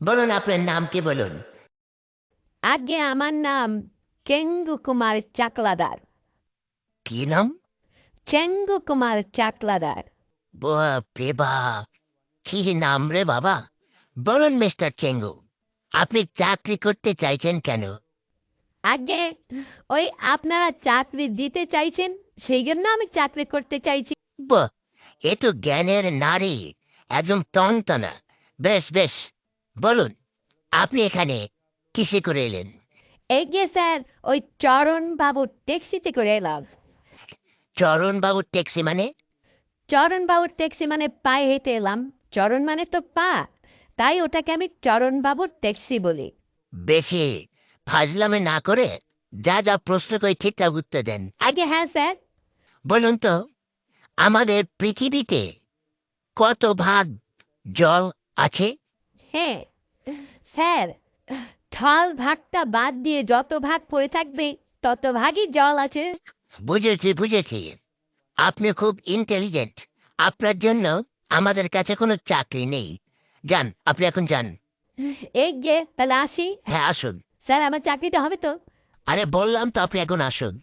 বলুন আপনার নাম কি বলুন? আগে আমার নাম চেঙ্গু কুমার চাকলাদার। কি নাম? চেঙ্গু কুমার চাকলাদার। বাপরে বাপ কি নাম রে বাবা? বলুন মিস্টার চেঙ্গু আপনি চাকরি করতে চাইছেন কেন? আগে ওই আপনারা চাকরি দিতে চাইছেন সেই জন্য আমি চাকরি করতে চাইছি। বাহ এ তো জ্ঞানের নারী একদম তন্তনা বেশ বেশ। বলুন আপনি এখানে কিসে করে এলেন? এগিয়ে স্যার ওই চরণ বাবু ট্যাক্সিতে করে এলাম। চরণ বাবুর ট্যাক্সি মানে? চরণ বাবুর ট্যাক্সি মানে পায়ে হেঁটে এলাম। চরণ মানে তো পা। তাই ওটাকে আমি চরণ বাবুর ট্যাক্সি বলি। বেশি ফাজলামে না করে যা যা প্রশ্ন করে ঠিকঠাক উত্তর দেন। আগে হ্যাঁ স্যার। বলুন তো আমাদের পৃথিবীতে কত ভাগ জল আছে? হ্যাঁ। স্যার ঠল ভাগটা বাদ দিয়ে যত ভাগ পড়ে থাকবে তত ভাগই জল আছে। বুঝেছি বুঝেছি। আপনি খুব ইন্টেলিজেন্ট আপনার জন্য আমাদের কাছে কোনো চাকরি নেই। যান আপনি এখন যান। এগিয়ে তাহলে আসি। হ্যাঁ আসুন। স্যার আমার চাকরিটা হবে তো? আরে বললাম তো আপনি এখন আসুন।